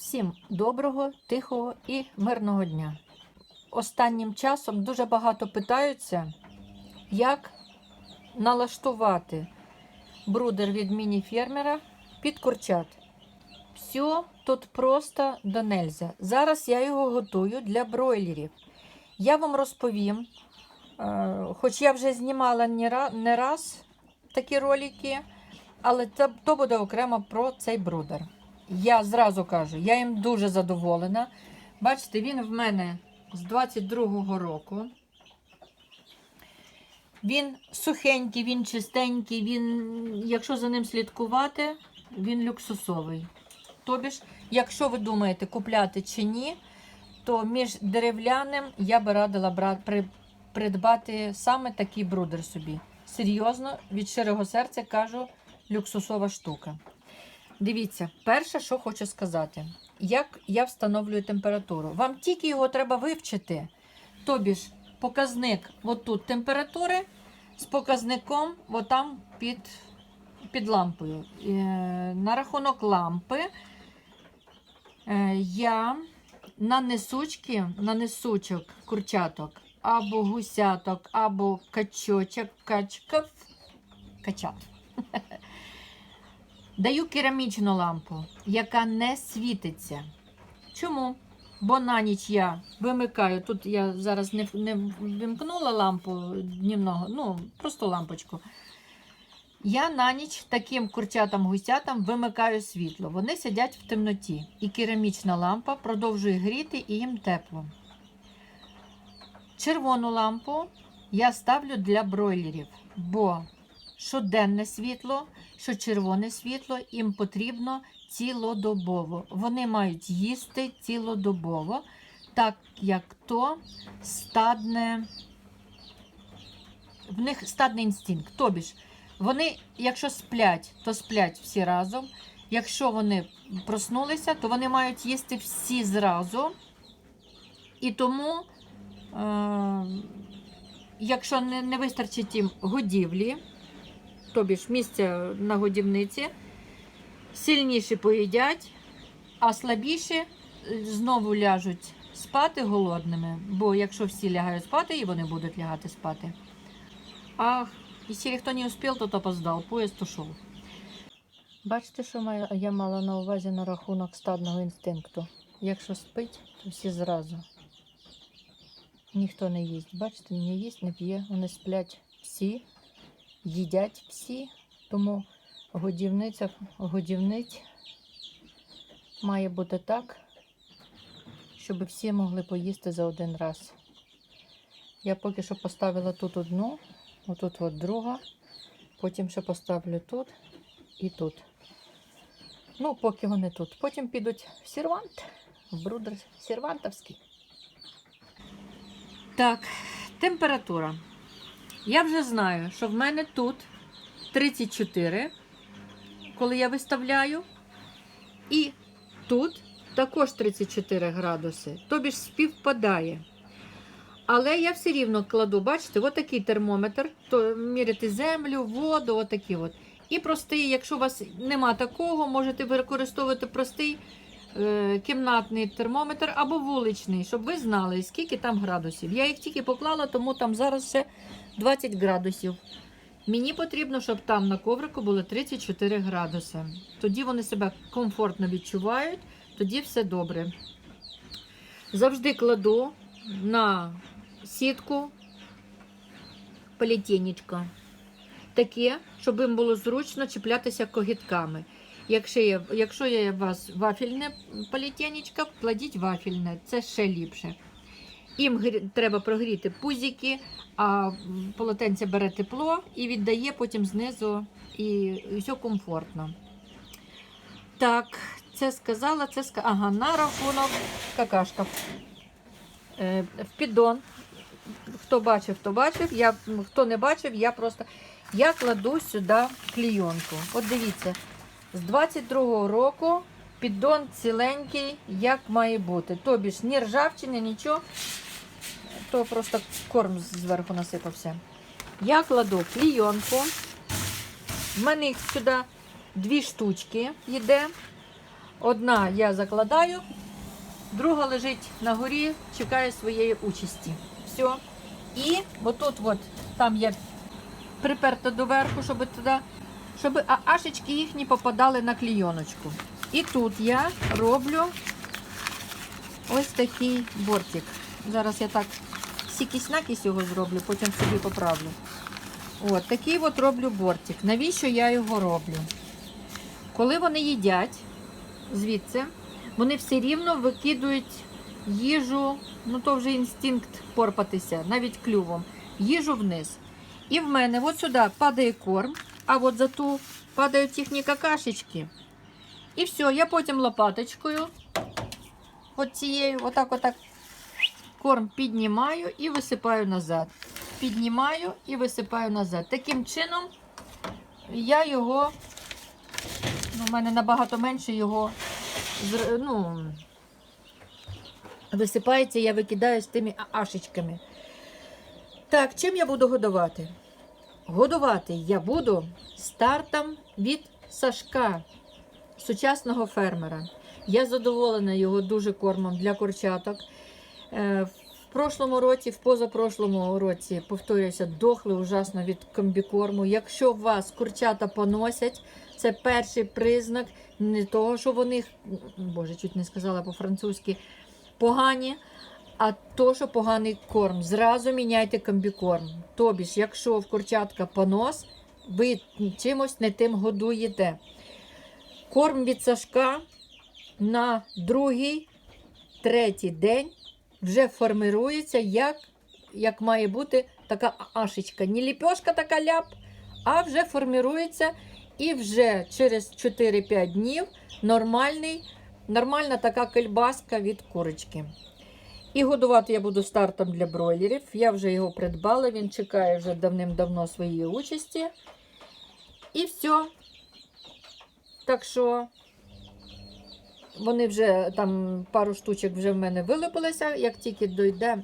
Всім доброго, тихого і мирного дня. Останнім часом дуже багато питаються, як налаштувати брудер від міні-фермера під курчат. Все тут просто до нельзя. Зараз я його готую для бройлерів. Я вам розповім, е, хоч я вже знімала не раз такі ролики, але то буде окремо про цей брудер. Я зразу кажу, я їм дуже задоволена. Бачите, він в мене з 22-го року. Він сухенький, він чистенький, він, якщо за ним слідкувати, він люксусовий. Тобі ж, якщо ви думаєте, купляти чи ні, то між деревляним я би радила придбати саме такий брудер собі. Серйозно, від щирого серця кажу, люксусова штука. Дивіться, перше, що хочу сказати, як я встановлюю температуру. Вам тільки його треба вивчити. Тобі ж показник отут температури з показником отам під, під лампою. Е, на рахунок лампи е, я на несучки, на несучок курчаток або гусяток, або качочок, качков, качат. Даю керамічну лампу, яка не світиться. Чому? Бо на ніч я вимикаю. Тут я зараз не, не вимкнула лампу днівного, ну, просто лампочку. Я на ніч таким курчатам-гусятам вимикаю світло. Вони сидять в темноті. І керамічна лампа продовжує гріти і їм тепло. Червону лампу я ставлю для бройлерів, бо що денне світло, що червоне світло їм потрібно цілодобово. Вони мають їсти цілодобово, так як то стадне, в них стадний інстинкт. Тобі ж, вони, якщо сплять, то сплять всі разом. Якщо вони проснулися, то вони мають їсти всі зразу. І тому, е- якщо не, не вистачить їм годівлі, тобі ж місця на годівниці, сильніші поїдять, а слабіші е, знову ляжуть спати голодними. Бо якщо всі лягають спати, і вони будуть лягати спати. А якщо хто не успів, то опоздав, поїзд ушов. Бачите, що я мала на увазі на рахунок стадного інстинкту. Якщо спить, то всі зразу. Ніхто не їсть. Бачите, не їсть, не п'є. Вони сплять всі, їдять всі. Тому годівниця, годівниць має бути так, щоб всі могли поїсти за один раз. Я поки що поставила тут одну, отут от друга, потім ще поставлю тут і тут. Ну, поки вони тут. Потім підуть в сервант, в брудер сервантовський. Так, температура. Я вже знаю, що в мене тут 34, коли я виставляю. І тут також 34 градуси. Тобі ж співпадає. Але я все рівно кладу, бачите, отакий термометр, то міряти землю, воду, отакий от. І простий, якщо у вас нема такого, можете використовувати простий е, кімнатний термометр або вуличний, щоб ви знали, скільки там градусів. Я їх тільки поклала, тому там зараз ще 20 градусів. Мені потрібно, щоб там на коврику було 34 градуси. Тоді вони себе комфортно відчувають, тоді все добре. Завжди кладу на сітку політєнічко. Таке, щоб їм було зручно чіплятися когітками. Якщо є, якщо є у вас вафельне політєнічко, кладіть вафельне, це ще ліпше. Їм треба прогріти пузики, а полотенце бере тепло і віддає потім знизу, і, все комфортно. Так, це сказала, це сказала. Ага, на рахунок какашка. Е, в піддон. Хто бачив, хто бачив. Я, хто не бачив, я просто я кладу сюди клійонку. От дивіться, з 22-го року піддон ціленький, як має бути. Тобі ж ні ржавчини, нічого. То просто корм зверху насипався. Я кладу клійонку. В мене їх сюди дві штучки йде. Одна я закладаю, друга лежить на горі, чекає своєї участі. Все. І отут, от, там є приперта доверху, щоб туди, щоб ашечки їхні попадали на клійоночку. І тут я роблю ось такий бортик. Зараз я так сікісь-накісь його зроблю, потім собі поправлю. От такий от роблю бортик. Навіщо я його роблю? Коли вони їдять звідси, вони все рівно викидують їжу, ну то вже інстинкт порпатися, навіть клювом, їжу вниз. І в мене от сюди падає корм, а от за ту падають їхні какашечки. І все, я потім лопаточкою, от цією, отак, отак, корм піднімаю і висипаю назад. Піднімаю і висипаю назад. Таким чином я його, ну, в мене набагато менше його ну, висипається, я викидаю з тими ашечками. Так, чим я буду годувати? Годувати я буду стартом від Сашка, сучасного фермера. Я задоволена його дуже кормом для курчаток. Е, В прошлому році, в позапрошлому році, повторююся, дохли ужасно від комбікорму. Якщо вас курчата поносять, це перший признак не того, що вони, боже, чуть не сказала по-французьки, погані, а то, що поганий корм. Зразу міняйте комбікорм. Тобі ж, якщо в курчатка понос, ви чимось не тим годуєте. Корм від Сашка на другий, третій день вже формирується, як, як має бути така ашечка. Не ліпешка така ляп, а вже формирується і вже через 4-5 днів нормальний, нормальна така кельбаска від курочки. І годувати я буду стартом для бройлерів. Я вже його придбала, він чекає вже давним-давно своєї участі. І все. Так що вони вже там пару штучок вже в мене вилипилися. Як тільки дойде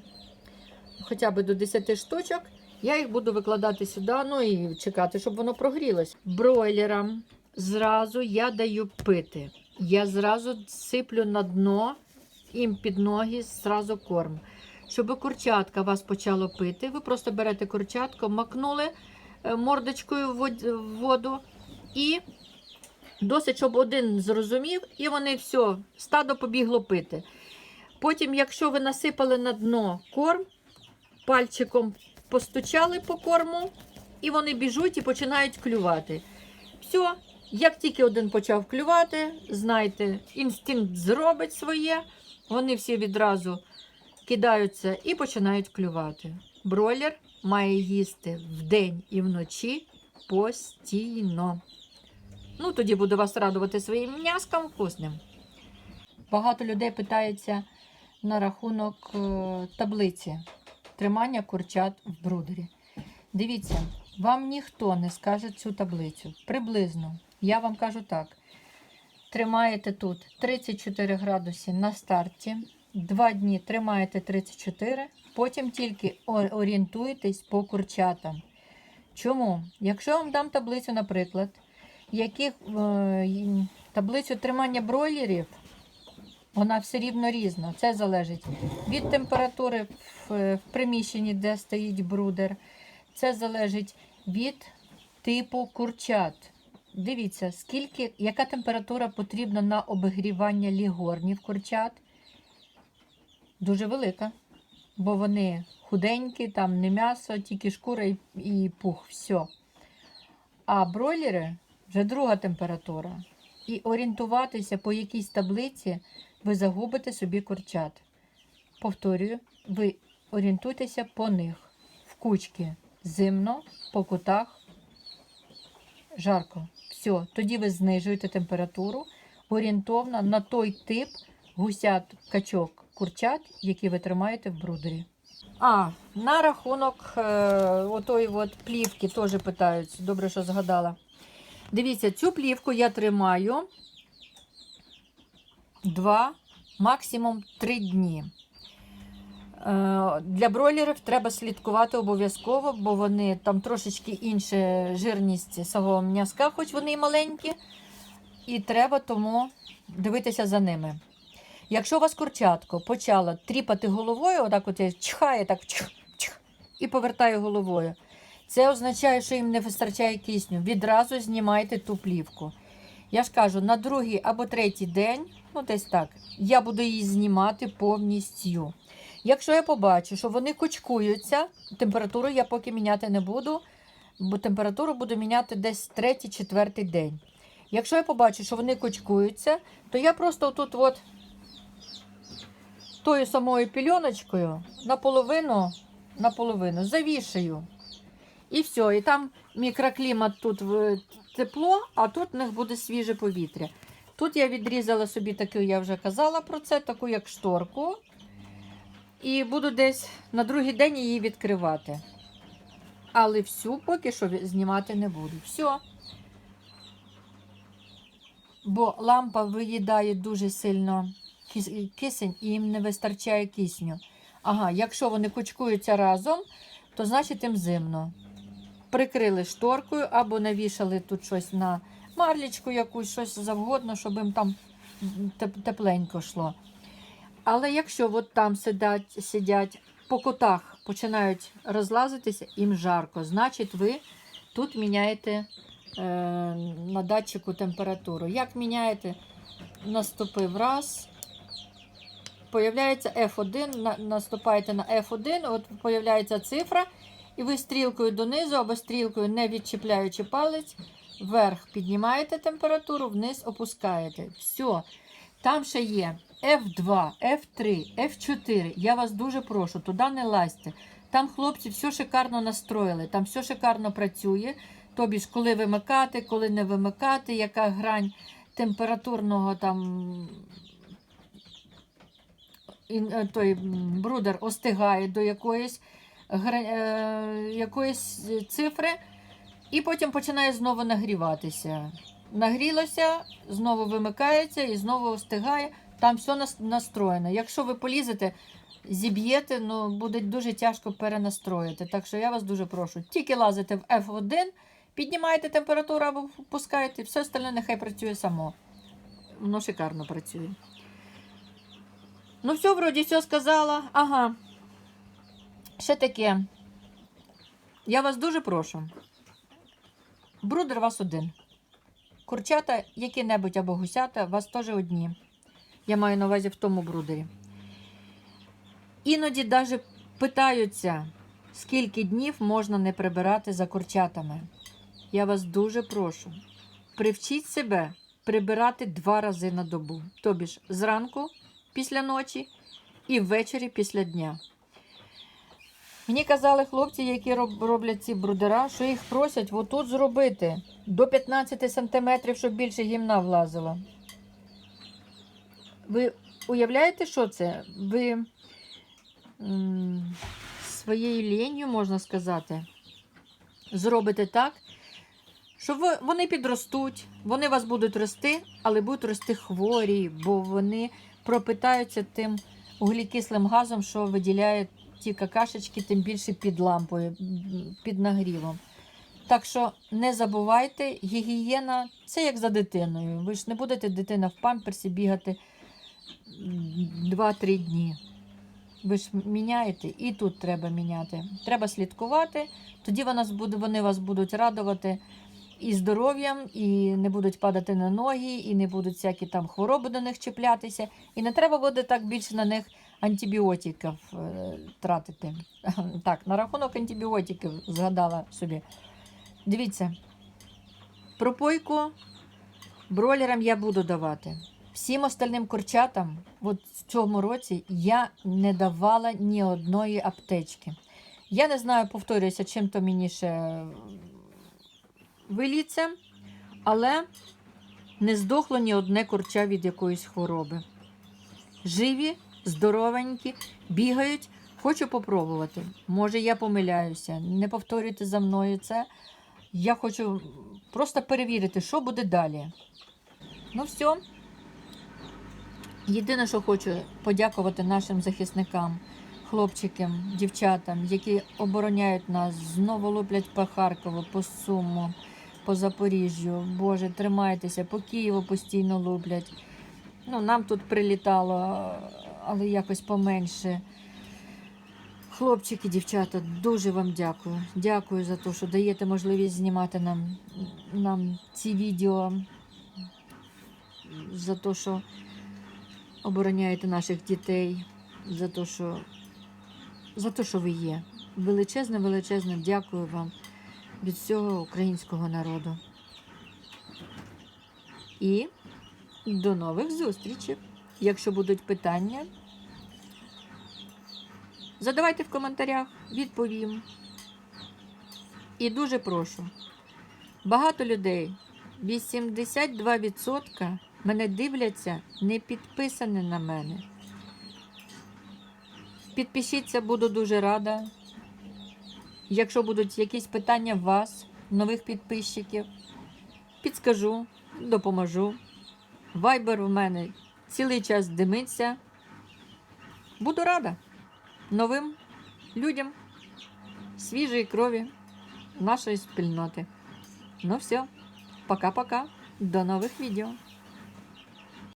хоча б до 10 штучок, я їх буду викладати сюди, ну і чекати, щоб воно прогрілось. Бройлерам зразу я даю пити. Я зразу сиплю на дно їм під ноги зразу корм. Щоб курчатка вас почало пити, ви просто берете курчатку, макнули е, мордочкою в воду і досить, щоб один зрозумів, і вони все, стадо побігло пити. Потім, якщо ви насипали на дно корм, пальчиком постучали по корму, і вони біжуть і починають клювати. Все, як тільки один почав клювати, знайте, інстинкт зробить своє, вони всі відразу кидаються і починають клювати. Бройлер має їсти вдень і вночі постійно. Ну, тоді буду вас радувати своїм м'яском вкусним. Багато людей питається на рахунок е, таблиці тримання курчат в брудері. Дивіться, вам ніхто не скаже цю таблицю. Приблизно, я вам кажу так. Тримаєте тут 34 градуси на старті, 2 дні тримаєте 34, потім тільки орієнтуєтесь по курчатам. Чому? Якщо я вам дам таблицю, наприклад, яких е, таблицю тримання бройлерів, вона все рівно різна. Це залежить від температури в, приміщенні, де стоїть брудер. Це залежить від типу курчат. Дивіться, скільки, яка температура потрібна на обігрівання лігорнів курчат. Дуже велика. Бо вони худенькі, там не м'ясо, тільки шкура і, і пух, все. А бройлери вже друга температура. І орієнтуватися по якійсь таблиці ви загубите собі курчат. Повторюю, ви орієнтуйтеся по них. В кучки зимно, по кутах жарко. Все, тоді ви знижуєте температуру орієнтовно на той тип гусят, качок, курчат, які ви тримаєте в брудері. А, на рахунок е, отої от плівки теж питають. Добре, що згадала. Дивіться, цю плівку я тримаю два, максимум три дні. Е, Для бройлерів треба слідкувати обов'язково, бо вони там трошечки інша жирність самого м'язка, хоч вони і маленькі. і треба тому дивитися за ними. Якщо у вас курчатко почало тріпати головою, отак от я чхає, так чх, чх, і повертає головою, це означає, що їм не вистачає кисню. Відразу знімайте ту плівку. Я ж кажу, на другий або третій день, ну десь так, я буду її знімати повністю. Якщо я побачу, що вони кучкуються, температуру я поки міняти не буду, бо температуру буду міняти десь третій-четвертий день. Якщо я побачу, що вони кучкуються, то я просто тут от тою самою пільоночкою наполовину, наполовину завішаю. І все. І там мікроклімат тут тепло, а тут в них буде свіже повітря. Тут я відрізала собі таку, я вже казала про це, таку як шторку. І буду десь на другий день її відкривати. Але всю поки що знімати не буду. Все. Бо лампа виїдає дуже сильно кисень і їм не вистачає кисню. Ага, якщо вони кучкуються разом, то значить їм зимно. Прикрили шторкою або навішали тут щось на марлічку якусь, щось завгодно, щоб їм там тепленько йшло. Але якщо от там сидять, сидять по кутах, починають розлазитися, їм жарко, значить ви тут міняєте е, на датчику температуру. Як міняєте? Наступив раз. Появляється F1, на- наступаєте на F1, от появляється цифра, і ви стрілкою донизу або стрілкою, не відчіпляючи палець, вверх піднімаєте температуру, вниз опускаєте. Все. Там ще є F2, F3, F4. Я вас дуже прошу, туди не лазьте. Там хлопці все шикарно настроїли, там все шикарно працює. Тобі ж, коли вимикати, коли не вимикати, яка грань температурного там е, той брудер остигає до якоїсь, якоїсь цифри, і потім починає знову нагріватися. Нагрілося, знову вимикається і знову остигає. Там все нас- настроєно. Якщо ви полізете, зіб'єте, ну буде дуже тяжко перенастроїти. Так що я вас дуже прошу. Тільки лазите в F1, піднімаєте температуру або впускаєте, все остальне нехай працює само. Воно шикарно працює. Ну, все, вроді, все сказала. Ага. Ще таке. Я вас дуже прошу. Брудер вас один. Курчата, які-небудь або гусята, вас теж одні. Я маю на увазі в тому брудері. Іноді навіть питаються, скільки днів можна не прибирати за курчатами. Я вас дуже прошу. Привчіть себе прибирати два рази на добу. Тобі ж зранку після ночі і ввечері після дня. Мені казали хлопці, які роблять ці брудера, що їх просять отут зробити до 15 см, щоб більше гімна влазило. Ви уявляєте, що це? Ви своєю лінію, можна сказати, зробите так, що вони підростуть, вони вас будуть рости, але будуть рости хворі, бо вони пропитаються тим углекислим газом, що виділяють ті какашечки, тим більше під лампою, під нагрівом. Так що не забувайте, гігієна це як за дитиною. Ви ж не будете дитина в памперсі бігати 2-3 дні. Ви ж міняєте, і тут треба міняти. Треба слідкувати, тоді вони вас будуть радувати і здоров'ям, і не будуть падати на ноги, і не будуть всякі там хвороби до них чіплятися. І не треба буде так більше на них антибіотиків е, тратити. Так, на рахунок антибіотиків згадала собі. Дивіться, пропойку бройлерам я буду давати. Всім остальним курчатам, в цьому році я не давала ні одної аптечки. Я не знаю, повторююся, чим то мені ще виліться, але не здохло ні одне курча від якоїсь хвороби. Живі, здоровенькі, бігають. Хочу попробувати. Може, я помиляюся. Не повторюйте за мною це. Я хочу просто перевірити, що буде далі. Ну, все. Єдине, що хочу подякувати нашим захисникам, хлопчикам, дівчатам, які обороняють нас, знову луплять по Харкову, по Суму, по Запоріжжю. Боже, тримайтеся, по Києву постійно луплять. Ну, нам тут прилітало, але якось поменше. Хлопчики, дівчата, дуже вам дякую. Дякую за те, що даєте можливість знімати нам, нам ці відео, за те, що обороняєте наших дітей, за те, що, за те, що ви є. Величезне, величезне дякую вам від всього українського народу. І до нових зустрічей. Якщо будуть питання, задавайте в коментарях, відповім. І дуже прошу. Багато людей, 82% мене дивляться, не підписані на мене. Підпишіться, буду дуже рада. Якщо будуть якісь питання в вас, нових підписчиків, підскажу, допоможу. Вайбер у мене цілий час димиться. Буду рада новим людям свіжої крові нашої спільноти. Ну все, пока-пока. До нових відео.